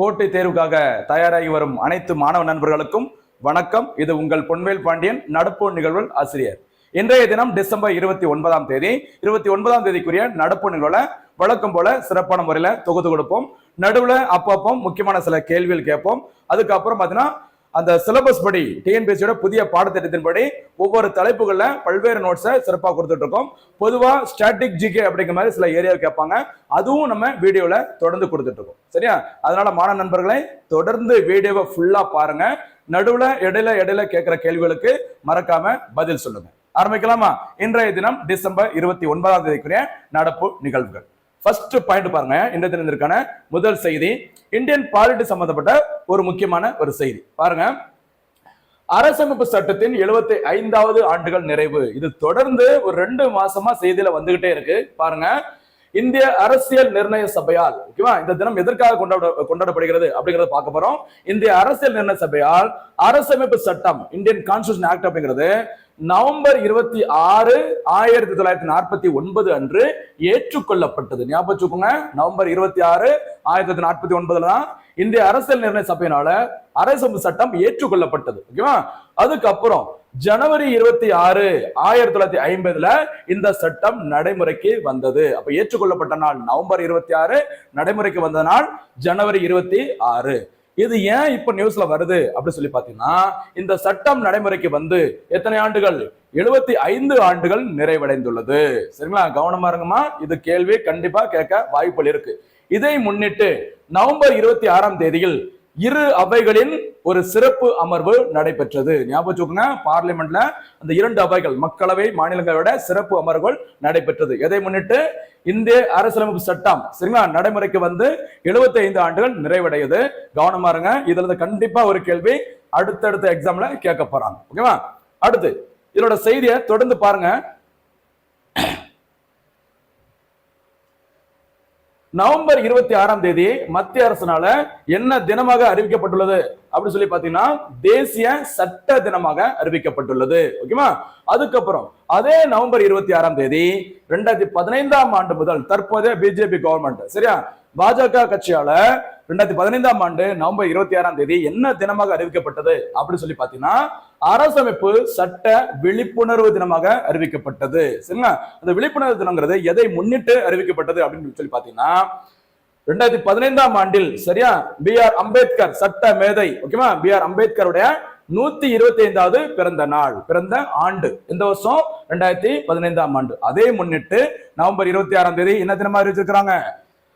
போட்டி தேர்வுக்காக தயாராகி வரும் அனைத்து மாணவ நண்பர்களுக்கும் வணக்கம். இது உங்கள் பொன்வேல் பாண்டியன் நடப்பு நிகழ்வுகள் ஆசிரியர். இன்றைய தினம் டிசம்பர் இருபத்தி ஒன்பதாம் தேதி. இருபத்தி ஒன்பதாம் தேதிக்குரிய நடப்பு நிகழ்வுல வழக்கம் போல சிறப்பான முறையில தொகுத்து கொடுப்போம். நடுவுல அப்பப்போ முக்கியமான சில கேள்விகள் கேட்போம். அதுக்கப்புறம் பாத்தீங்கன்னா அந்த சிலபஸ் படி டிஎன்பிஎஸ்சியோட புதிய பாடத்திட்டத்தின்படி ஒவ்வொரு தலைப்புகளில் பல்வேறு நோட்ஸை சிறப்பாக கொடுத்துட்டு இருக்கோம். பொதுவாக ஸ்டாட்டிக் ஜிகே அப்படிங்கிற மாதிரி சில ஏரியாவை கேட்பாங்க. அதுவும் நம்ம வீடியோவில் தொடர்ந்து கொடுத்துட்டு இருக்கோம். சரியா? அதனால மாணவ நண்பர்களை தொடர்ந்து வீடியோவை ஃபுல்லாக பாருங்க. நடுவில் இடையில இடையில கேட்குற கேள்விகளுக்கு மறக்காம பதில் சொல்லுங்க. ஆரம்பிக்கலாமா? இன்றைய தினம் டிசம்பர் இருபத்தி ஒன்பதாம் தேதிக்குரிய நடப்பு நிகழ்வுகள். ஃபர்ஸ்ட் பாயிண்ட் பாருங்க. இன்றைய தினத்திற்கான முதல் செய்தி. இந்தியன் பாலிட்டி சம்பந்தப்பட்ட ஒரு முக்கியமான ஒரு செய்தி. பாருங்க. அரசமைப்பு சட்டத்தின் எழுபத்தி ஐந்தாவது ஆண்டுகள் நிறைவு. இது தொடர்ந்து ஒரு ரெண்டு மாசமா செய்தியில வந்துகிட்டே இருக்கு. பாருங்க. இந்திய அரசியல் நிர்ணய சபையால் ஓகேவா? இந்த தினம் எதற்காக கொண்டாட கொண்டாடப்படுகிறது அப்படிங்கறத பார்க்க போறோம். இந்திய அரசியல் நிர்ணய சபையால் அரசமைப்பு சட்டம் இந்தியன் கான்ஸ்டியூஷன் ஆக்ட் அப்படிங்கிறது நவம்பர் இருபத்தி ஆறு ஆயிரத்தி தொள்ளாயிரத்தி நாற்பத்தி ஒன்பது அன்று ஏற்றுக்கொள்ளப்பட்டது. ஞாபகம் வச்சுக்கோங்க நவம்பர் இருபத்தி ஆறு ஆயிரத்தி தொள்ளாயிரத்தி நாற்பத்தி ஒன்பதுல தான் இந்திய அரசியல் நிர்ணய சபையினால அரசமைப்பு சட்டம் ஏற்றுக்கொள்ளப்பட்டது ஓகேவா அதுக்கப்புறம் ஜனவரி இருபத்தி ஆறு ஆயிரத்தி தொள்ளாயிரத்தி ஐம்பதுல இந்த சட்டம் நடைமுறைக்கு வந்தது. அப்ப ஏற்றுக்கொள்ளப்பட்ட நாள் நவம்பர் இருபத்தி ஆறு நடைமுறைக்கு வந்த நாள் ஜனவரி இருபத்தி ஆறு. இது ஏன் இப்ப நியூஸ்ல வருது அப்படின்னு சொல்லி பாத்தீங்கன்னா இந்த சட்டம் நடைமுறைக்கு வந்து எத்தனை ஆண்டுகள்? எழுபத்தி ஐந்து ஆண்டுகள் நிறைவடைந்துள்ளது. சரிங்களா? கவனமா இருங்கம்மா. இது கேள்வி கண்டிப்பா கேட்க வாய்ப்புகள் இருக்கு. இதை முன்னிட்டு நவம்பர் இருபத்தி ஆறாம் தேதியில் இரு அவைகளின் ஒரு சிறப்பு அமர்வு நடைபெற்றது. ஞாபகம் பார்லிமெண்ட்ல அந்த இரண்டு அவைகள் மக்களவை மாநிலங்களோட சிறப்பு அமர்வுகள் நடைபெற்றது. எதை முன்னிட்டு? இந்திய அரசியலமைப்பு சட்டம் சரிங்களா? நடைமுறைக்கு வந்து 75 ஐந்து ஆண்டுகள் நிறைவடையுது. கவனமா இருங்க இதுல இருந்து கண்டிப்பா ஒரு கேள்வி அடுத்தடுத்த எக்ஸாம்ல கேட்க போறாங்க. ஓகேவா? அடுத்து இதோட செய்தியை தொடர்ந்து பாருங்க. நவம்பர் இருபத்தி ஆறாம் தேதி மத்திய அரசினால என்ன தினமாக அறிவிக்கப்பட்டுள்ளது அப்படின்னு சொல்லி பாத்தீங்கன்னா தேசிய சட்ட தினமாக அறிவிக்கப்பட்டுள்ளது. ஓகேவா? அதுக்கப்புறம் அதே நவம்பர் இருபத்தி ஆறாம் தேதி ரெண்டாயிரத்தி பதினைந்தாம் ஆண்டு முதல் தற்போதைய பிஜேபி கவர்மெண்ட் சரியா? பாஜக கட்சியால ரெண்டாயிரத்தி பதினைந்தாம் ஆண்டு நவம்பர் இருபத்தி ஆறாம் தேதி என்ன தினமாக அறிவிக்கப்பட்டது அப்படின்னு சொல்லி பாத்தீங்கன்னா அரசமைப்பு சட்ட விழிப்புணர்வு தினமாக அறிவிக்கப்பட்டது. சரிங்களா? அந்த விழிப்புணர்வு தினங்கிறது எதை முன்னிட்டு அறிவிக்கப்பட்டது அப்படின்னு சொல்லி பாத்தீங்கன்னா ரெண்டாயிரத்தி பதினைந்தாம் ஆண்டில் சரியா? பி ஆர் அம்பேத்கர் சட்ட மேதை ஓகேவா பி ஆர் அம்பேத்கருடைய நூத்தி இருபத்தி ஐந்தாவது பிறந்த நாள் பிறந்த ஆண்டு. இந்த வருஷம்? ரெண்டாயிரத்தி பதினைந்தாம் ஆண்டு. அதே முன்னிட்டு நவம்பர் இருபத்தி ஆறாம் தேதி என்ன தினமா அறிவிச்சிருக்கிறாங்க?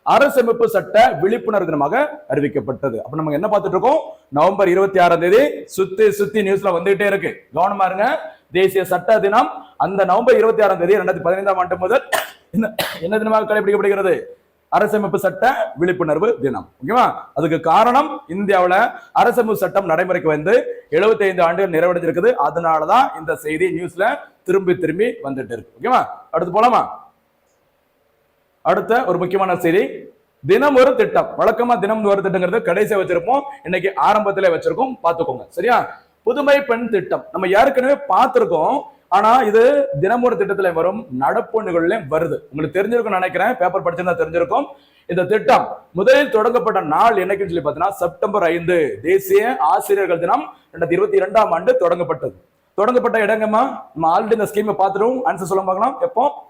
அரசமைப்பு சட்ட விழிப்புணர்வு தினமாக அறிவிக்கப்பட்டது. அப்ப நம்ம என்ன பார்த்துட்டு இருக்கோம் நவம்பர் இருபத்தி ஆறாம் தேதி சுத்தி சுத்தி நியூஸ்ல வந்துகிட்டே இருக்கு. கவனமா இருங்க. தேசிய சட்ட தினம் அந்த நவம்பர் இருபத்தி ஆறாம் தேதி ரெண்டாயிரத்தி பதினைந்தாம் ஆண்டு முதல் என்ன தினமாக கடைபிடிக்கப்படுகிறது? அரசமைப்பு சட்ட விழிப்புணர்வு தினம். ஓகேவா? அதுக்கு காரணம் இந்தியாவுல அரசமைப்பு சட்டம் நடைமுறைக்கு வந்து 75 ஐந்து ஆண்டுகள் நிறைவடைஞ்சிருக்குது. அதனாலதான் இந்த செய்தி நியூஸ்ல திரும்பி திரும்பி வந்துட்டு இருக்கு. ஓகேவா? அடுத்து போலாமா? அடுத்த ஒரு முக்கியமான செய்தி. தினம் ஒரு திட்டம். வழக்கமா தினம் ஒரு திட்டங்கிறது கடைசியா வச்சிருப்போம். இன்னைக்கு ஆரம்பத்துல வச்சிருக்கோம். பாத்துக்கோங்க சரியா? புதுமை பெண் திட்டம். நம்ம ஏற்கனவே பார்த்திருக்கோம். ஆனா இது தினம் ஒரு திட்டத்துல வரும். நடப்பு நிகழ்வுலையும் வருது. உங்களுக்கு தெரிஞ்சிருக்கும் நினைக்கிறேன். பேப்பர் படிச்சிருந்தா தெரிஞ்சிருக்கும். இந்த திட்டம் முதலில் தொடங்கப்பட்ட நாள் என்னைக்குன்னு சொல்லி பார்த்தீங்கன்னா செப்டம்பர் ஐந்து. தேசிய ஆசிரியர்கள் தினம் ரெண்டாயிரத்தி இருபத்தி இரண்டாம் ஆண்டு தொடங்கப்பட்டது. தொடங்கப்பட்ட இடங்கம்மா நம்ம ஆல்ரெடி இந்த ஸ்கீமை பார்த்துருவோம் ஆன்சர் சொல்ல பார்க்கலாம். எப்போ?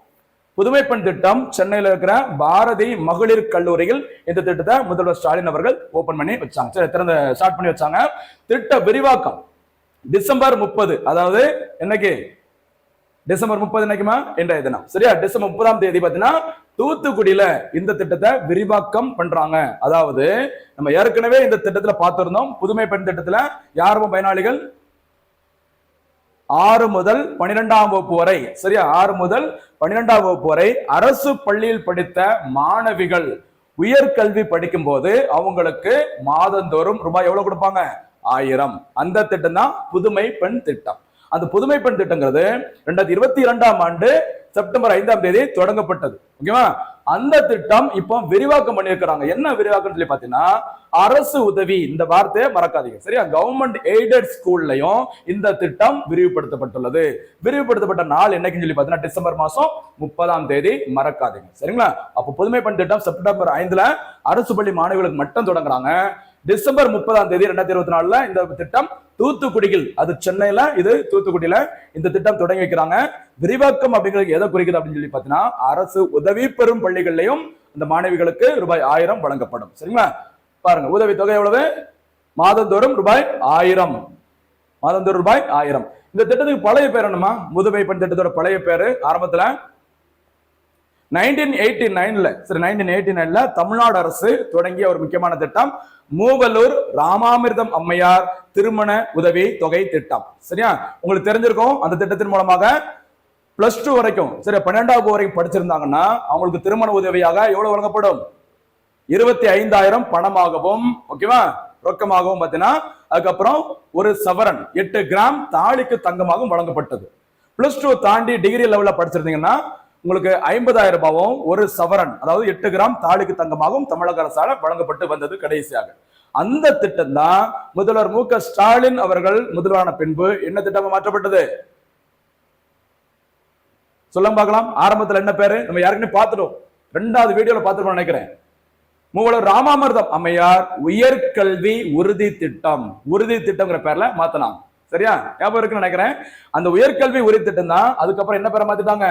புதுமை பெண் திட்டம் சென்னையில் இருக்கிற பாரதி மகளிர் கல்லூரியில் இந்த திட்டத்தை முதல்வர் ஸ்டாலின் அவர்கள் ஓபன் பண்ணி வச்சாங்க. திறந்த ஸ்டார்ட் பண்ணி வச்சாங்க. திட்ட விரிவாக்கம். டிசம்பர் முப்பது அதாவது என்னைக்கு? டிசம்பர் முப்பது என்னைக்குமா? இன்றைய தினம். சரியா? டிசம்பர் முப்பதாம் தேதி பார்த்தீங்கன்னா தூத்துக்குடியில இந்த திட்டத்தை விரிவாக்கம் பண்றாங்க. அதாவது நம்ம ஏற்கனவே இந்த திட்டத்துல பார்த்திருந்தோம் புதுமை பெண் திட்டத்துல யாரும் பயனாளிகள்? ஆறு முதல் பனிரெண்டாம் வகுப்பு வரை சரியா? ஆறு முதல் பன்னிரெண்டாம் வகுப்பு வரை அரசு பள்ளியில் படித்த மாணவிகள் உயர்கல்வி படிக்கும் போது அவங்களுக்கு மாதந்தோறும் ரூபாய் எவ்வளவு கொடுப்பாங்க? ஆயிரம். அந்த திட்டம் தான் புதுமை பெண் திட்டம். அந்த புதுமை பெண் திட்டங்கிறது ரெண்டாயிரத்தி இருபத்தி இரண்டாம் ஆண்டு செப்டம்பர் ஐந்தாம் தேதி தொடங்கப்பட்டது. ஓகேவா? அந்த திட்டம் இப்போ விரிவாக்கம் பண்ணியிருக்கிறாங்க. என்ன விரிவாக்கம் சொல்லி பாத்தீங்கன்னா அரசு உதவி இந்த வார்த்தையை மறக்காதீங்க. சரியா? கவர்மெண்ட் எய்டட் ஸ்கூல்லையும் இந்த திட்டம் விரிவுபடுத்தப்பட்டுள்ளது. விரிவுபடுத்தப்பட்ட நாள் என்னைக்குன்னு சொல்லி பாத்தீங்கன்னா டிசம்பர் மாசம் முப்பதாம் தேதி. மறக்காதீங்க. சரிங்களா? அப்போ புதுமை பெண் திட்டம் செப்டம்பர் ஐந்துல அரசு பள்ளி மாணவிகளுக்கு மட்டும் தொடங்குறாங்க. டிசம்பர் முப்பதாம் தேதி ரெண்டாயிரத்தி இருபத்தி நாலுல இந்த திட்டம் தூத்துக்குடியில் அது சென்னையில இது தூத்துக்குடியில இந்த திட்டம் தொடங்கி வைக்கிறாங்க. விரிவாக்கம் அப்படிங்கிறது எதை குறிக்குது அப்படின்னு சொல்லி பாத்தீங்கன்னா அரசு உதவி பெறும் பள்ளிகள்லையும் இந்த மாணவிகளுக்கு ரூபாய் ஆயிரம் வழங்கப்படும். சரிங்களா? பாருங்க உதவி தொகை எவ்வளவு? மாதந்தோறும் ரூபாய் ஆயிரம். மாதந்தோறும் ரூபாய் ஆயிரம். இந்த திட்டத்துக்கு பழைய பேர் என்னமா முதுமை பெண் திட்டத்தோட பழைய பேரு ஆரம்பத்துல நைன்டீன் எயிட்டி நைன்ல சரி நைன்டீன் எயிட்டி நைன்ல தமிழ்நாடு அரசு தொடங்கிய ஒரு முக்கியமான திட்டம் மூவலூர் ராமாமிர்தம் அம்மையார் திருமண உதவி தொகை திட்டம். சரியா? உங்களுக்கு தெரிஞ்சிருக்கும் அந்த திட்டத்தின் மூலமாக பிளஸ் டூ வரைக்கும் சரி பன்னெண்டாவது வரைக்கும் படிச்சிருந்தாங்கன்னா அவங்களுக்கு திருமண உதவியாக எவ்வளவு வழங்கப்படும்? இருபத்தி ஐந்தாயிரம் பணமாகவும் ஓகேவா ரொக்கமாகவும் பார்த்தீங்கன்னா அதுக்கப்புறம் ஒரு சவரன் எட்டு கிராம் தாலிக்கு தங்கமாகவும் வழங்கப்பட்டது. பிளஸ் டூ தாண்டி டிகிரி லெவலில் படிச்சிருந்தீங்கன்னா உங்களுக்கு ஐம்பதாயிரம் ரூபாவும் ஒரு சவரன் அதாவது எட்டு கிராம் தாலுக்கு தங்கமாகவும் தமிழக அரசால் வழங்கப்பட்டு வந்தது கடைசியாக. அந்த திட்டம் தான் முதல்வர் மு க ஸ்டாலின் அவர்கள் முதல்வரான பின்பு என்ன திட்டமா மாற்றப்பட்டது? சொல்ல பார்க்கலாம். ஆரம்பத்தில் என்ன பேரு? நம்ம யாருக்குன்னு பார்த்துட்டோம். ரெண்டாவது வீடியோல பார்த்துருப்போம் நினைக்கிறேன். மூவலர் ராமாமிர்தம் அம்மையார் உயர்கல்வி உறுதி திட்டம். உறுதி திட்டம்ங்கிற பேர்ல மாத்தலாம். சரியா? ஞாபகம் இருக்குன்னு நினைக்கிறேன். அந்த உயர்கல்வி உறுதி திட்டம் தான் அதுக்கப்புறம் என்ன பேரை மாத்திட்டாங்க?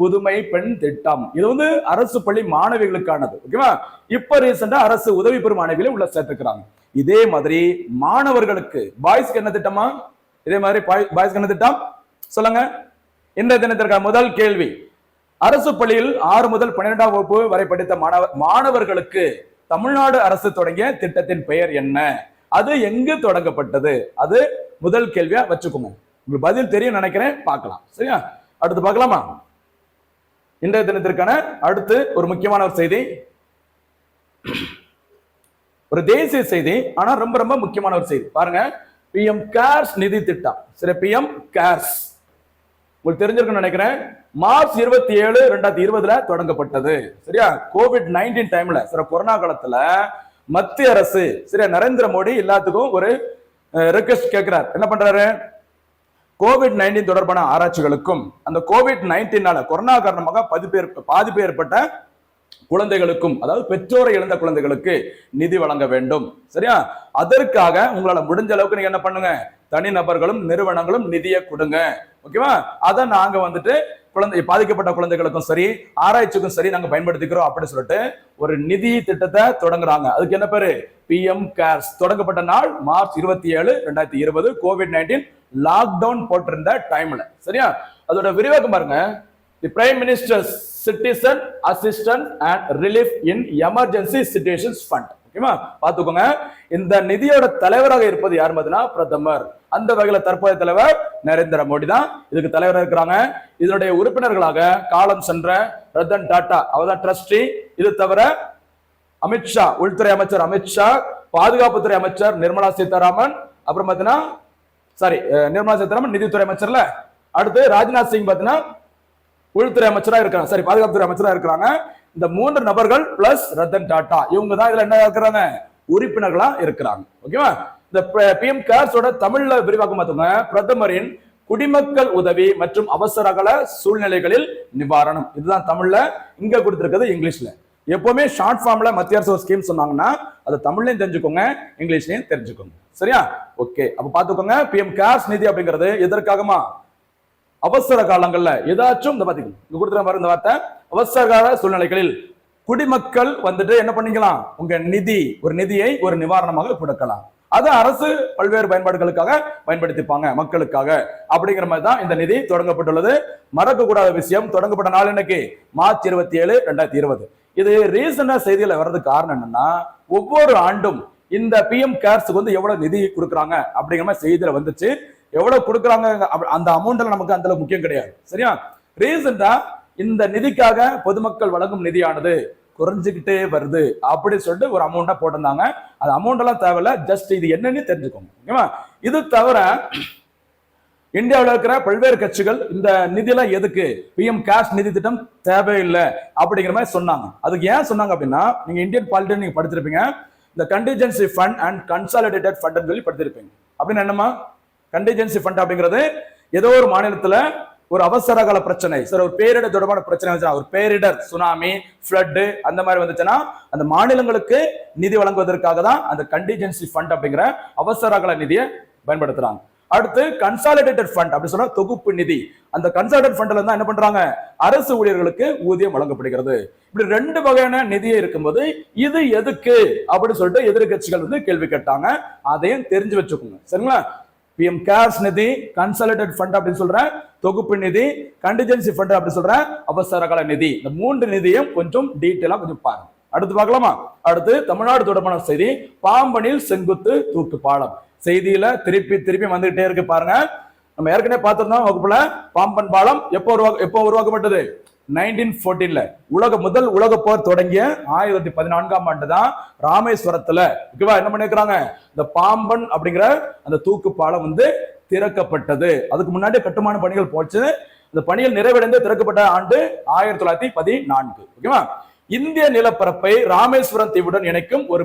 புதுமை பெண் திட்டம். இது வந்து அரசு பள்ளி மாணவிகளுக்கானது ஓகேவா இப்ப ரீசெண்டா அரசு உதவி பெறும் மாணவிகளை உள்ள சேர்த்துக்கிறாங்க இதே மாதிரி மாணவர்களுக்கு பாய்ஸ்க்கு என்ன திட்டமா? இதே மாதிரி பாய்ஸ்க்கு என்ன திட்டம்? சொல்லுங்க. இந்த தினத்திற்கான முதல் கேள்வி. அரசு பள்ளியில் ஆறு முதல் பன்னிரெண்டாம் வகுப்பு வரை படித்த மாணவ மாணவர்களுக்கு தமிழ்நாடு அரசு தொடங்கிய திட்டத்தின் பெயர் என்ன? அது எங்கு தொடங்கப்பட்டது? அது முதல் கேள்வியா வச்சுக்கோங்க. உங்களுக்கு பதில் தெரியும் நினைக்கிறேன் பார்க்கலாம். சரியா? அடுத்து பார்க்கலாமா? இன்றைய தினத்திற்கான அடுத்து ஒரு முக்கியமான ஒரு செய்தி. ஒரு தேசிய செய்தி ஆனா ரொம்ப ரொம்ப முக்கியமான ஒரு செய்தி. பாருங்க பிஎம் கேர்ஸ் நிதி திட்டம். சரி பிஎம் கேர்ஸ் உங்களுக்கு தெரிஞ்சிருக்கும்னு நினைக்கிறேன் மார்ச் இருபத்தி ஏழு ரெண்டாயிரத்தி இருபதுல தொடங்கப்பட்டது. சரியா? கோவிட் நைன்டீன் டைம்ல சில கொரோனா காலத்துல மத்திய அரசு சரியா நரேந்திர மோடி எல்லாத்துக்கும் ஒரு ரெக்வெஸ்ட் கேட்கிறார் என்ன பண்றாரு? கோவிட் நைன்டீன் தொடர்பான ஆராய்ச்சிகளுக்கும் அந்த கோவிட் நைன்டீனால கொரோனா காரணமாக பதிப்பேர் ஏற்ப- பாதிப்பு ஏற்பட்ட குழந்தைகளுக்கும் அதாவது பெற்றோரை இழந்த குழந்தைகளுக்கு நிதி வழங்க வேண்டும். சரியா? அதற்காக உங்களால முடிஞ்ச அளவுக்கு நீங்க என்ன பண்ணுங்க? தனிநபர்களும் நிறுவனங்களும் நிதியை கொடுங்க. ஓகேவா அதை நாங்க வந்துட்டு குழந்தை பாதிக்கப்பட்ட குழந்தைகளுக்கும் சரி ஆராய்ச்சிக்கும் சரி நாங்க பயன்படுத்திக்கிறோம் அப்படின்னு சொல்லிட்டு ஒரு நிதி திட்டத்தை தொடங்குறாங்க. அதுக்கு என்ன பேரு? பிஎம் கேர்ஸ் தொடங்கப்பட்ட நாள் மார்ச் இருபத்தி ஏழு ரெண்டாயிரத்தி இருபது. கோவிட் நைன்டீன் லாக்டவுன் போட்டிருந்த டைம்ல சரியா? அதோட விரிவாக்கம் பாருங்க. The prime minister citizen assistant and relief in emergency situations fund ஓகேவா பாத்துக்கோங்க இந்த நிதியோட தலைவராக இருப்பது யார் பார்த்தீங்கன்னா பிரதமர். அந்த வகையில தற்போதைய தலைவர் நரேந்திர மோடி தான். இதுக்கு தலைவராக இருக்கிறாங்க. இதனுடைய உறுப்பினர்களாக காலம் சென்ற ரத்தன் டாடா அவர்தான் ட்ரஸ்டி இது தவிர அமித்ஷா உள்துறை அமைச்சர் அமித்ஷா பாதுகாப்புத்துறை அமைச்சர் நிர்மலா சீதாராமன் அப்புறம் பார்த்தீங்கன்னா சாரி நிர்மலா சீதாராமன் நிதித்துறை அமைச்சர்ல. அடுத்து ராஜ்நாத் சிங் பார்த்தீங்கன்னா உள்துறை அமைச்சரா இருக்காங்க சரி பாதுகாப்புத்துறை அமைச்சரா இருக்கிறாங்க. இந்த மூன்று நபர்கள் பிளஸ் ரத்தன் டாடா இவங்க தான் இதுல என்ன இருக்கிறாங்க? உறுப்பினர்களா இருக்கிறாங்க. ஓகேவா இந்த பிஎம் கேர்ஸோட தமிழ்ல விரிவாக்கம் பார்த்தோங்க பிரதமரின் குடிமக்கள் உதவி மற்றும் அவசரகால சூழ்நிலைகளில் நிவாரணம். இதுதான் தமிழ்ல இங்க கொடுத்திருக்கிறது இங்கிலீஷ்ல. எப்பவுமே ஷார்ட் ஃபார்ம்ல மத்திய அரசு ஸ்கீம் சொன்னாங்கன்னா அதை தமிழ்லையும் தெரிஞ்சுக்கோங்க இங்கிலீஷ்லையும் தெரிஞ்சுக்கோங்க. சரியா? ஓகே அப்ப பாத்துக்கோங்க பிஎம் கேர்ஸ் நிதி அப்படிங்கிறது எதற்காகமா? அவசர காலங்கள்ல. ஏதாச்சும் இந்த பாத்தீங்க இங்க கொடுத்துற மாதிரி இந்த வார்த்தை. அவசர கால சூழ்நிலைகளில் குடிமக்கள் வந்துட்டு என்ன பண்ணிக்கலாம்? உங்க நிதி ஒரு நிதியை ஒரு நிவாரணமாக கொடுக்கலாம். அது அரசு பல்வேறு பயன்பாடுகளுக்காக பயன்படுத்திப்பாங்க மக்களுக்காக. அப்படிங்கிற மாதிரி தான் இந்த நிதி தொடங்கப்பட்டுள்ளது. மறக்கக்கூடாத விஷயம் தொடங்கப்பட்ட நாள் இன்னைக்கு மார்ச் இருபத்தி ஏழு ரெண்டாயிரத்தி இருபது. இது ரீசெண்டா செய்தியில வர்றதுக்கு காரணம் என்னன்னா ஒவ்வொரு ஆண்டும் இந்த பிஎம் கேர்ஸுக்கு வந்து எவ்வளவு நிதி கொடுக்குறாங்க அப்படிங்கிற மாதிரி செய்தியில வந்துச்சு. எவ்வளவு கொடுக்குறாங்க அந்த அமௌண்ட்ல நமக்கு அந்த முக்கியம் கிடையாது. சரியா? ரீசெண்டா இந்த நிதிக்காக பொதுமக்கள் வழங்கும் நிதியானது குறைஞ்சுக்கிட்டே வருது அப்படின்னு சொல்லிட்டு ஒரு அமௌண்ட்டா போட்டிருந்தாங்க. அது அமௌண்ட் எல்லாம் தேவையில்ல ஜஸ்ட் இது என்னன்னு தெரிஞ்சுக்கோங்க. ஓகேவா? இது தவிர இந்தியாவில் இருக்கிற பல்வேறு கட்சிகள் இந்த நிதியெல்லாம் எதுக்கு? பிஎம் கேஷ் நிதி திட்டம் தேவையில்லை அப்படிங்கிற மாதிரி சொன்னாங்க. அதுக்கு ஏன் சொன்னாங்க அப்படின்னா நீங்க இந்தியன் பாலிட்டி நீங்க படிச்சிருப்பீங்க இந்த contingency fund and consolidated fund சொல்லி படிச்சிருப்பீங்க அப்படின்னு என்னமா கண்டிஜென்சி ஃபண்ட் அப்படிங்கிறது ஏதோ ஒரு மாநிலத்துல ஒரு அவசர கால பிரச்சனை. சார் ஒரு பேரிடர் தொடர்பான பிரச்சனை வந்துச்சுன்னா ஒரு பேரிடர் சுனாமி ஃப்ளட்டு அந்த மாதிரி வந்துச்சுன்னா அந்த மாநிலங்களுக்கு நிதி வழங்குவதற்காக தான் அந்த கண்டிஜென்சி ஃபண்ட் அப்படிங்கிற அவசர கால நிதியை பயன்படுத்துறாங்க. அடுத்து கன்சாலிடேட்டட் ஃபண்ட் அப்படி சொன்னா தொகுப்பு நிதி. அந்த கன்சாலிடேட் ஃபண்ட்ல இருந்தா என்ன பண்றாங்க? அரசு ஊழியர்களுக்கு ஊதியம் வழங்கப்படுகிறது. இப்படி ரெண்டு வகையான நிதியை இருக்கும்போது இது எதுக்கு? அப்படின்னு சொல்லிட்டு எதிர்கட்சிகள் வந்து கேள்வி கேட்டாங்க. அதையும் தெரிஞ்சு வச்சுக்கோங்க. சரிங்களா? பிஎம் கேர்ஸ் நிதி கன்சாலிடேட் ஃபண்ட் அப்படின்னு சொல்றேன் தொகுப்பு நிதி கண்டிஜென்சி ஃபண்ட் அப்படின்னு சொல்றேன் அவசர கால நிதி. இந்த மூன்று நிதியும் கொஞ்சம் டீட்டெயிலா கொஞ்சம் பாருங்க. அடுத்து பார்க்கலாமா? அடுத்து தமிழ்நாடு தொடர்பான செய்தி பாம்பனில் செங்குத்து தூக்கு பாலம் செய்தியில திருப்பி திருப்பி வந்துகிட்டே இருக்கு பாருங்க. நம்ம ஏற்கனவே பார்த்திருந்தோம் வகுப்புல பாம்பன் பாலம் எப்போ உருவாக்க எப்போ உருவாக்கப்பட்டது? நைன்டீன் ஃபோர்டீன்ல உலக முதல் உலக போர் தொடங்கிய ஆயிரத்தி பதினான்காம் ஆண்டு தான் ராமேஸ்வரத்துல ஓகேவா என்ன பண்ணிருக்கிறாங்க இந்த பாம்பன் அப்படிங்கிற அந்த தூக்கு பாலம் வந்து திறக்கப்பட்டது. அதுக்கு முன்னாடி கட்டுமான பணிகள் போச்சு. இந்த பணிகள் நிறைவடைந்து திறக்கப்பட்ட ஆண்டு ஆயிரத்தி தொள்ளாயிரத்தி பதினான்கு. ஓகேவா? இந்திய நிலப்பரப்பை ராமேஸ்வரம் தீவுடன் இணைக்கும் ஒரு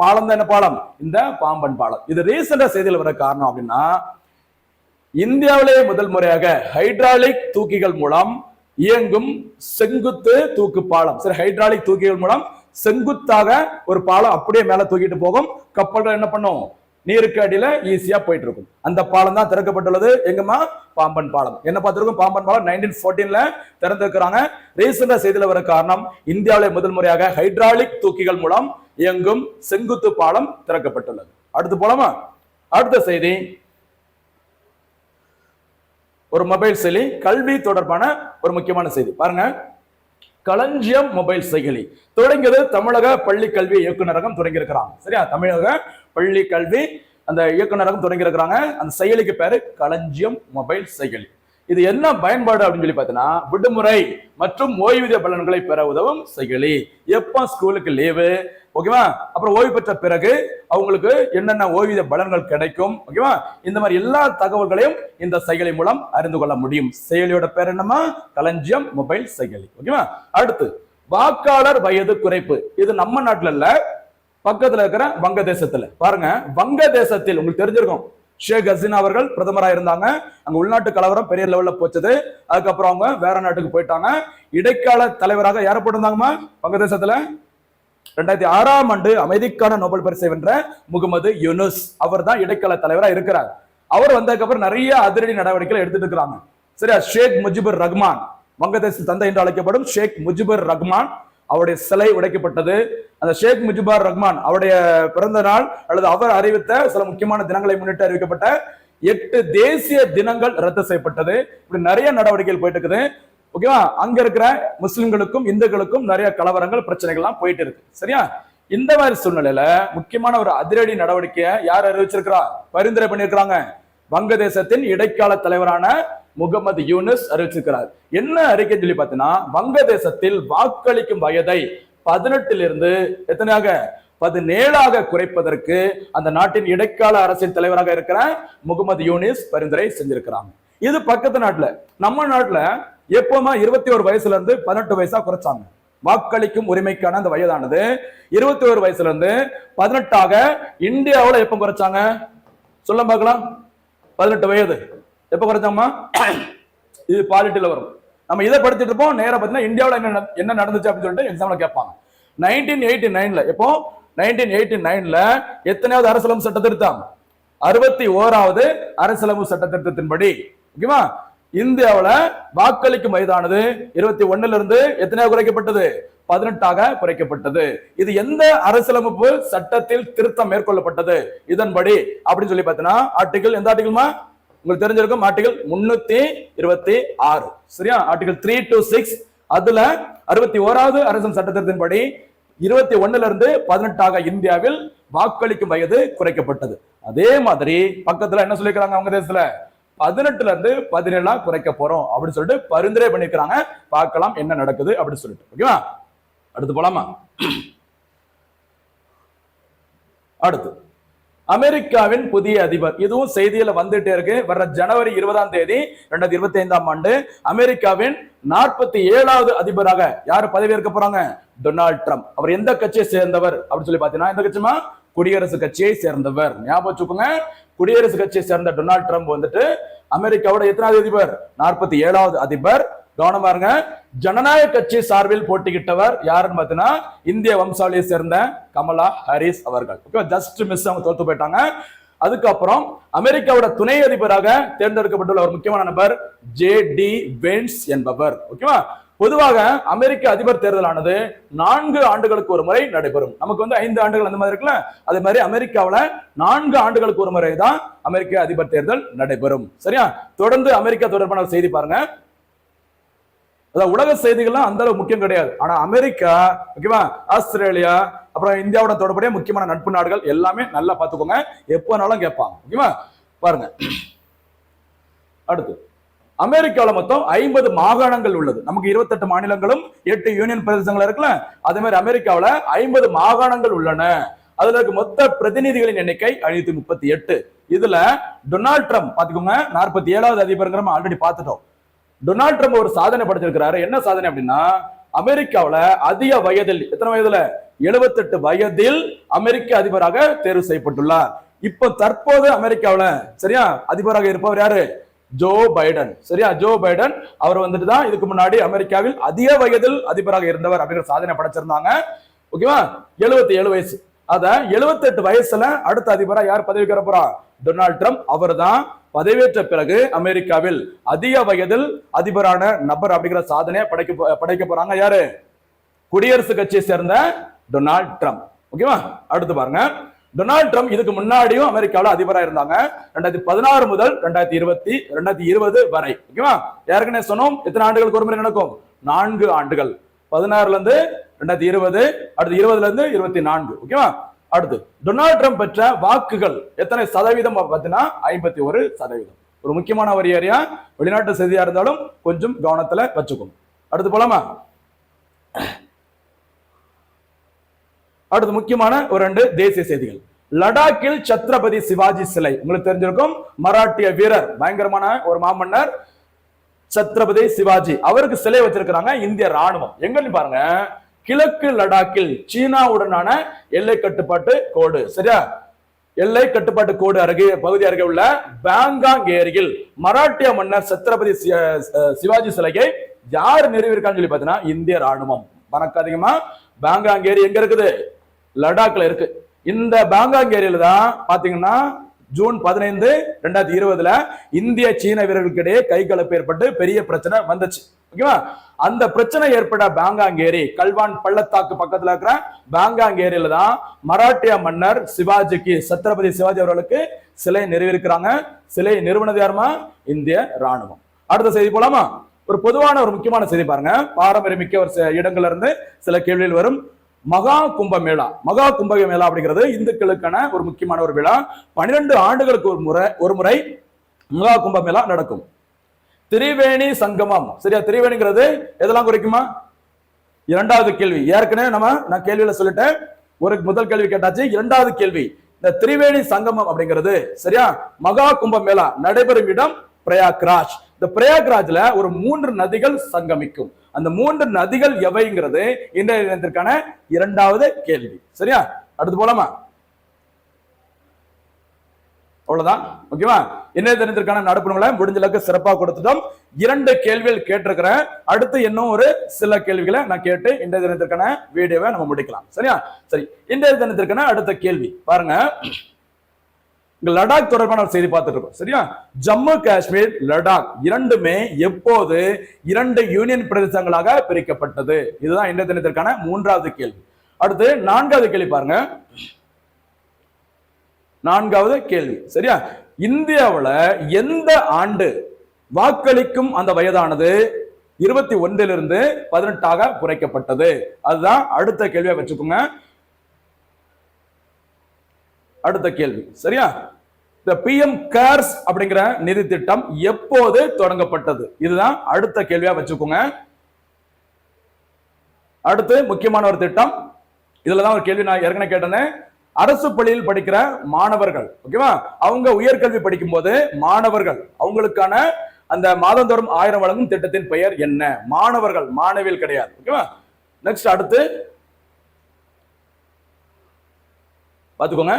பாலம் தான் என்ன பாலம்? இந்த பாம்பன் பாலம். இது ரீசெண்டா செய்தியில் வர காரணம் அப்படின்னா இந்தியாவிலேயே முதல் முறையாக ஹைட்ராலிக் தூக்கிகள் மூலம் இயங்கும் செங்குத்து தூக்கு பாலம். சரி ஹைட்ராலிக் தூக்கிகள் மூலம் செங்குத்தாக ஒரு பாலம் அப்படியே மேல தூக்கிட்டு போகும். கப்பல்கள் என்ன பண்ணும்? நீருக்கு அடியில ஈஸியா போயிட்டு இருக்கும் அந்த பாலம் தான் திறக்கப்பட்டுள்ளது. எங்கம்மா? பாம்பன் பாலம். என்ன பார்த்திருக்கோம்? பாம்பன் பாலம் நைன்டீன் ஃபோர்டீன்ல திறந்திருக்கிறாங்க. ரீசெண்டா செய்தியில வர காரணம் இந்தியாவிலே முதல் முறையாக ஹைட்ராலிக் தூக்கிகள் மூலம் இயங்கும் செங்குத்து பாலம் திறக்கப்பட்டுள்ளது. அடுத்து போலாமா? அடுத்த செய்தி. ஒரு மொபைல் செயலி கல்வி தொடர்பான ஒரு முக்கியமான செய்தி. பாருங்க. களஞ்சியம் மொபைல் செயலி. தொடங்கியது தமிழக பள்ளி கல்வி இயக்குநரகம் தொடங்கி இருக்கிறாங்க சரியா? தமிழக பள்ளி கல்வி அந்த இயக்குநரகம் தொடங்கி இருக்கிறாங்க அந்த செயலிக்கு பேரு களஞ்சியம் மொபைல் செயலி. இது என்ன பயன்பாடு அப்படின்னு சொல்லி பார்த்தீங்கன்னா விடுமுறை மற்றும் ஓய்வூதிய பலன்களை பெற உதவும் செயலி. எப்போ ஸ்கூலுக்கு லீவு? ஓகேவா அப்புறம் ஓய்வு பெற்ற பிறகு அவங்களுக்கு என்னென்ன ஓய்வூதிய பலன்கள் கிடைக்கும்? ஓகேவா இந்த மாதிரி எல்லா தகவல்களையும் இந்த செயலி மூலம் அறிந்து கொள்ள முடியும். செயலியோட பேர் என்னமா களஞ்சியம் மொபைல் செயலி. ஓகேவா அடுத்து வாக்காளர் வயது குறைப்பு. இது நம்ம நாட்டில் இல்லை பக்கத்துல இருக்கிற வங்கதேசத்துல. பாருங்க வங்கதேசத்தில் உங்களுக்கு தெரிஞ்சிருக்கும். ஷேக் ஹசீனா அவர்கள் பிரதமராக இருந்தாங்க. அங்க உள்நாட்டு கலவரம் பெரிய லெவல்ல போச்சது. அதுக்கப்புறம் அவங்க வேற நாட்டுக்கு போயிட்டாங்க. இடைக்கால தலைவராக யார போட்டிருந்தாங்கம்மா? வங்கதேசத்துல. ரெண்டாயிரத்தி ஆறாம் ஆண்டு அமைதிக்கான நோபல் பரிசை வென்ற முகமது யூனுஸ். அவர் தான் இடைக்கால தலைவராக இருக்கிறார். அவர் வந்ததுக்கு அப்புறம் நிறைய அதிரடி நடவடிக்கைகள் எடுத்துட்டு இருக்கிறாங்க. சரியா? ஷேக் முஜிபுர் ரஹ்மான். வங்கதேச தந்தை என்று அழைக்கப்படும் ஷேக் முஜிபுர் ரஹ்மான். அவருடைய சிலை உடைக்கப்பட்டது. அந்த ஷேக் முஜிபார் ரஹ்மான் அவருடைய பிறந்த நாள் அல்லது அவர் அறிவித்த சில முக்கியமான தினங்களை முன்னிட்டு அறிவிக்கப்பட்ட எட்டு தேசிய தினங்கள் ரத்து செய்யப்பட்டது. இப்படி நிறைய நடவடிக்கைகள் போயிட்டு இருக்குது ஓகேவா? அங்க இருக்கிற முஸ்லிம்களுக்கும் இந்துக்களுக்கும் நிறைய கலவரங்கள் பிரச்சனைகள்லாம் போயிட்டு இருக்கு சரியா? இந்த மாதிரி சூழ்நிலையில முக்கியமான ஒரு அதிரடி நடவடிக்கையை யார் அறிவிச்சிருக்கிறா? பரிந்துரை பண்ணியிருக்கிறாங்க. வங்கதேசத்தின் இடைக்கால தலைவரான முகமது யூனுஸ் அறிவிச்சிருக்கிறார். என்ன அறிக்கை சொல்லி பார்த்தீங்கன்னா வங்கதேசத்தில் வாக்களிக்கும் வயதை பதினெட்டிலிருந்து எத்தனையாக? பதினேழாக குறைப்பதற்கு அந்த நாட்டின் இடைக்கால அரசின் தலைவராக இருக்கிற முகமது யூனிஸ் பரிந்துரை செஞ்சிருக்கிறாங்க. இது பக்கத்து நாட்டுல நம்ம நாட்டுல எப்பவுமே இருபத்தி ஒரு வயசுல இருந்து பதினெட்டு வயசா குறைச்சாங்க. வாக்களிக்கும் உரிமைக்கான அந்த வயதானது இருபத்தி ஒரு வயசுல இருந்து பதினெட்டாக இந்தியாவுல எப்ப குறைச்சாங்க? சொல்ல பார்க்கலாம். பதினெட்டு வயது. எப்போ குறைச்சாமா இது பாலிட்டியில் வரும். நம்ம இதை படிச்சுட்டு இருப்போம். நேராக பார்த்தீங்கன்னா இந்தியாவில் என்ன என்ன நடந்துச்சு அப்படின்னு சொல்லிட்டு எக்ஸாமில் கேட்பாங்க. நைன்டீன் எயிட்டி நைனில் எப்போ? நைன்டீன் எயிட்டி நைனில் எத்தனையாவது அரசியலமைப்பு சட்ட திருத்தம்? அறுபத்தி ஓராவது அரசியலமைப்பு சட்ட திருத்தத்தின்படி. ஓகேவா? இந்தியாவில் வாக்களிக்கும் வயதானது இருபத்தி ஒன்னுல இருந்து எத்தனையாக குறைக்கப்பட்டது? பதினெட்டாக குறைக்கப்பட்டது. இது எந்த அரசியலமைப்பு சட்டத்தில் திருத்தம் மேற்கொள்ளப்பட்டது? இதன்படி அப்படின்னு சொல்லி பார்த்தீங்கன்னா ஆர்டிகல் எந்த ஆர்டிகல்மா உங்களுக்கு தெரிஞ்சிருக்கும் ஆர்டிகல் முன்னூத்தி இருபத்தி ஆறு. சரியா? ஆர்டிகல் த்ரீ டு சிக்ஸ் அதுல அறுபத்தி ஓராவது அரசு சட்டத்தின்படி இருபத்தி ஒன்னுல இருந்து பதினெட்டாக இந்தியாவில் வாக்களிக்கும் வயது குறைக்கப்பட்டது. அதே மாதிரி பக்கத்துல என்ன சொல்லிக்கிறாங்க அவங்க தேசத்துல? பதினெட்டுல இருந்து பதினேழா குறைக்க போறோம் அப்படின்னு சொல்லிட்டு பரிந்துரை பண்ணிருக்கிறாங்க. பார்க்கலாம் என்ன நடக்குது அப்படின்னு சொல்லிட்டு. ஓகேவா அடுத்து போலாமா? அடுத்து. அமெரிக்காவின் புதிய அதிபர். இதுவும் செய்தியில வந்துட்டே இருக்கு. வர்ற ஜனவரி இருபதாம் தேதி ரெண்டாயிரத்தி இருபத்தி ஐந்தாம் ஆண்டு அமெரிக்காவின் நாற்பத்தி ஏழாவது அதிபராக யார் பதவியேற்க போறாங்க? Donald Trump. அவர் எந்த கட்சியை சேர்ந்தவர்? அப்படின்னு சொல்லி பாத்தீங்கன்னா எந்த கட்சிமா குடியரசு கட்சியை சேர்ந்தவர். ஞாபகம் வச்சுக்கோங்க. குடியரசு கட்சியை சேர்ந்த டொனால்ட் ட்ரம்ப் வந்துட்டு அமெரிக்காவோட எத்தனாவது அதிபர்? நாற்பத்தி ஏழாவது அதிபர். கவனமா இருங்க ஜனநாயக கட்சி சார்பில் போட்டிக்கிட்டவர் யாருன்னு பார்த்தீங்கன்னா இந்திய வம்சாவளியை சேர்ந்த கமலா ஹாரிஸ் அவர்கள். ஓகே ஜஸ்ட் மிஸ் அவங்க தோத்து போயிட்டாங்க. அதுக்கப்புறம் அமெரிக்காவோட துணை அதிபராக தேர்ந்தெடுக்கப்பட்டுள்ள ஒரு முக்கியமான நபர் ஜே டி வென்ஸ் என்பவர். ஓகேவா பொதுவாக அமெரிக்க அதிபர் தேர்தலானது நான்கு ஆண்டுகளுக்கு ஒரு முறை நடைபெறும். நமக்கு வந்து ஐந்து ஆண்டுகள் அந்த மாதிரி இருக்குல்ல? அதே மாதிரி அமெரிக்காவுல நான்கு ஆண்டுகளுக்கு ஒரு முறை தான் அமெரிக்க அதிபர் தேர்தல் நடைபெறும். சரியா? தொடர்ந்து அமெரிக்கா தொடர்பான செய்தி பாருங்க. அதாவது உலக செய்திகள்லாம் அந்த அளவு முக்கியம் கிடையாது. ஆனா அமெரிக்கா ஓகேவா? ஆஸ்திரேலியா அப்புறம் இந்தியாவோட தொடர்புடைய முக்கியமான நட்பு நாடுகள் எல்லாமே நல்லா பார்த்துக்கோங்க. எப்போனாலும் கேட்பாங்க. ஓகேவா? பாருங்க. அடுத்து. அமெரிக்காவில் மொத்தம் ஐம்பது மாகாணங்கள் உள்ளது. நமக்கு இருபத்தெட்டு மாநிலங்களும் எட்டு யூனியன் பிரதேசங்கள் இருக்குல்ல? அதே மாதிரி அமெரிக்காவில் ஐம்பது மாகாணங்கள் உள்ளன. அதுல இருக்க மொத்த பிரதிநிதிகளின் எண்ணிக்கை ஐநூத்தி முப்பத்தி எட்டு. இதுல டொனால்ட் ட்ரம்ப் பாத்துக்கோங்க நாற்பத்தி ஏழாவது அதிபருங்கிற ஆல்ரெடி பார்த்துட்டோம். டொனால்ட் ட்ரம்ப் ஒரு சாதனை படைச்சிருக்கிறாரு. என்ன சாதனை அப்படின்னா அமெரிக்காவுல அதிக வயதில் எத்தனை வயதுல? 78 வயதில் அமெரிக்க அதிபராக தேர்வு செய்யப்பட்டுள்ளார். இப்ப தற்போது அமெரிக்காவில் சரியா? அதிபராக இருப்பவர் யாரு? ஜோ பைடன் சரியா? ஜோ பைடன் அவர் வந்துட்டு தான் இதுக்கு முன்னாடி அமெரிக்காவில் அதிக வயதில் அதிபராக இருந்தவர் அப்படிங்கிற சாதனை படைச்சிருந்தாங்க. ஓகேவா 77 ஏழு வயசு. அத 78 வயசுல அடுத்த அதிபரா யார் பதவிக்கு போறா? டொனால்ட் ட்ரம்ப் அவர் தான் பதவியேற்ற பிறகு அமெரிக்காவில் அதிக வயதில் அதிபரான நபர் அப்படிங்கிற சாதனையை படைக்க போ- படைக்க போறாங்க யாரு? குடியரசு கட்சியை சேர்ந்த டொனால்ட் ட்ரம்ப் ஓகேவா அடுத்து பாருங்க. டொனால்ட் ட்ரம்ப் இதுக்கு முன்னாடியும் அமெரிக்காவில் அதிபராக இருந்தாங்க. ரெண்டாயிரத்தி பதினாறு முதல் ரெண்டாயிரத்தி இருபத்தி ரெண்டாயிரத்தி இருபது வரை. ஓகேவா? ஏற்கனவே சொன்னோம்? எத்தனை ஆண்டுகளுக்கு ஒரு முறை நடக்கும்? நான்கு ஆண்டுகள். பதினாறுல இருந்து ரெண்டாயிரத்தி இருபது அடுத்து இருபதுல இருந்து இருபத்தி நான்கு. ஓகேவா? அடுத்து டொனால்ட் ட்ரம்ப் பெற்ற வாக்குகள் எத்தனை சதவீதம் பார்த்தீங்கன்னா? ஐம்பத்தி ஒரு சதவீதம். ஒரு முக்கியமான ஒரு ஏரியா. வெளிநாட்டு செய்தியா இருந்தாலும் கொஞ்சம் கவனத்துல வச்சுக்கணும். அடுத்து போலாமா? அடுத்து முக்கியமான ஒரு ரெண்டு தேசிய செய்திகள். லடாக்கில் சத்ரபதி சிவாஜி சிலை. உங்களுக்கு தெரிஞ்சிருக்கும் மராட்டிய வீரர் பயங்கரமான ஒரு மாமன்னர் சத்ரபதி சிவாஜி. அவருக்கு சிலை வச்சிருக்கிறாங்க இந்திய ராணுவம். எங்கன்னு பாருங்க கிழக்கு லடாக்கில் சீனாவுடனான எல்லை கட்டுப்பாட்டு கோடு. சரியா? எல்லை கட்டுப்பாட்டு கோடு அருகே பகுதி அருகே உள்ள பேங்காங் ஏரியில் மராட்டிய மன்னர் சத்ரபதி சிவாஜி சிலையை யார் நிறுவிருக்கான்னு சொல்லி பார்த்தீங்கன்னா இந்திய ராணுவம். மறக்காதீங்கம்மா பேங்காங் ஏரி எங்க இருக்குது? லடாக்ல இருக்கு. இந்த பேங்காங் ஏரியில தான் பாத்தீங்கன்னா ஜூன் பதினைந்து ரெண்டாயிரத்தி இருபதுல இந்திய சீன வீரர்களுக்கிடையே கைகலப்பு ஏற்பட்டு பெரிய பிரச்சனை வந்துச்சு. ஓகேவா? அந்த பிரச்சனை ஏற்பட்ட பேங்காங் ஏரி கல்வான் பள்ளத்தாக்கு பக்கத்துல இருக்கிற பேங்காங் ஏரியில தான் மராட்டிய மன்னர் சிவாஜிக்கு சத்ரபதி சிவாஜி அவர்களுக்கு சிலை நிறுவிருக்கிறாங்க சிலை நிறுவனது யாருமா? இந்திய ராணுவம் அடுத்த செய்தி போலாமா? ஒரு பொதுவான ஒரு முக்கியமான செய்தி பாருங்க. பாரம்பரியமிக்க ஒரு சில இடங்கள்ல இருந்து சில கேள்விகள் வரும். மகா கும்ப மேளா மகா கும்பமேளா அப்படிங்கிறது இந்துக்களுக்கான ஒரு முக்கியமான ஒரு விழா. பன்னிரெண்டு ஆண்டுகளுக்கு ஒரு முறை ஒரு முறை மகா கும்ப மேளா நடக்கும். திரிவேணி சங்கமம். சரியா? திரிவேணிங்கிறது எதெல்லாம் குறிக்குமா? இரண்டாவது கேள்வி. ஏற்கனவே நம்ம நான் கேள்வியில சொல்லிட்டேன். ஒரு முதல் கேள்வி கேட்டாச்சு. இரண்டாவது கேள்வி. இந்த திரிவேணி சங்கமம் அப்படிங்கிறது சரியா? மகா கும்ப மேளா நடைபெறும் இடம் பிரயாக்ராஜ். இந்த பிரயாக்ராஜ்ல ஒரு மூன்று நதிகள் சங்கமிக்கும். அந்த மூன்று நதிகள் எவைங்கிறது? இன்றைய தினத்திற்கான இரண்டாவது கேள்வி. சரியா? அடுத்து போலாமா? அவ்வளவுதான். ஓகேவா? இன்றைய தினத்திற்கான நடப்புகளை முடிஞ்ச அளவுக்கு சிறப்பாக கொடுத்துட்டோம். இரண்டு கேள்விகள் கேட்டிருக்கிறேன். அடுத்து இன்னும் ஒரு சில கேள்விகளை நான் கேட்டு இன்றைய தினத்திற்கான வீடியோவை நம்ம முடிக்கலாம். சரியா? சரி. இன்றைய தினத்திற்கான அடுத்த கேள்வி. பாருங்க. இங்க லடாக் தொடர்பான செய்தி பார்த்துட்டு இருக்கோம். சரியா? ஜம்மு காஷ்மீர் லடாக் இரண்டுமே எப்போது இரண்டு யூனியன் பிரதேசங்களாக பிரிக்கப்பட்டது? இதுதான் இன்றைய தினத்திற்கான மூன்றாவது கேள்வி. அடுத்து நான்காவது கேள்வி பாருங்க. நான்காவது கேள்வி. சரியா? இந்தியாவில் எந்த ஆண்டு வாக்களிக்கும் அந்த வயதானது? இருபத்தி ஒன்றிலிருந்து பதினெட்டாக குறைக்கப்பட்டது. அதுதான் அடுத்த கேள்வியா வச்சுக்கோங்க. அடுத்த கேள்வி. சரியா? இந்த பிஎம் கேர்ஸ் அப்படிங்கிற நிதி திட்டம் எப்போது தொடங்கப்பட்டது? இதுதான் அடுத்த கேள்வியா வச்சுக்கோங்க. அடுத்து முக்கியமான ஒரு திட்டம். இதுல தான் ஒரு கேள்வி நான் ஏற்கனவே கேட்டேன். அரசு பள்ளியில் படிக்கிற மாணவர்கள் ஓகேவா? அவங்க உயர்கல்வி படிக்கும் போது மாணவர்கள் அவங்களுக்கான அந்த மாதந்தோறும் ஆயிரம் வழங்கும் திட்டத்தின் பெயர் என்ன? மாணவர்கள் மாணவியல் கிடையாது ஓகேவா? நெக்ஸ்ட் அடுத்து பார்த்துக்கோங்க.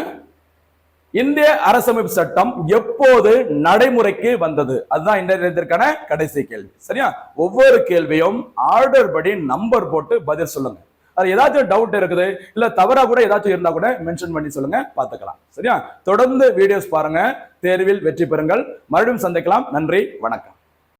இந்திய அரசமைப்பு சட்டம் எப்போது நடைமுறைக்கு வந்தது? அதுதான் இந்த கடைசி கேள்வி. சரியா? ஒவ்வொரு கேள்வியும் ஆர்டர் படி நம்பர் போட்டு பதில் சொல்லுங்க. அது ஏதாச்சும் டவுட் இருக்குது இல்ல தவறா கூட ஏதாச்சும் இருந்தா கூட மென்ஷன் பண்ணி சொல்லுங்க பாத்துக்கலாம் சரியா? தொடர்ந்து வீடியோஸ் பாருங்க. தேர்வில் வெற்றி பெறுங்கள். மறுபடியும் சந்திக்கலாம். நன்றி. வணக்கம்.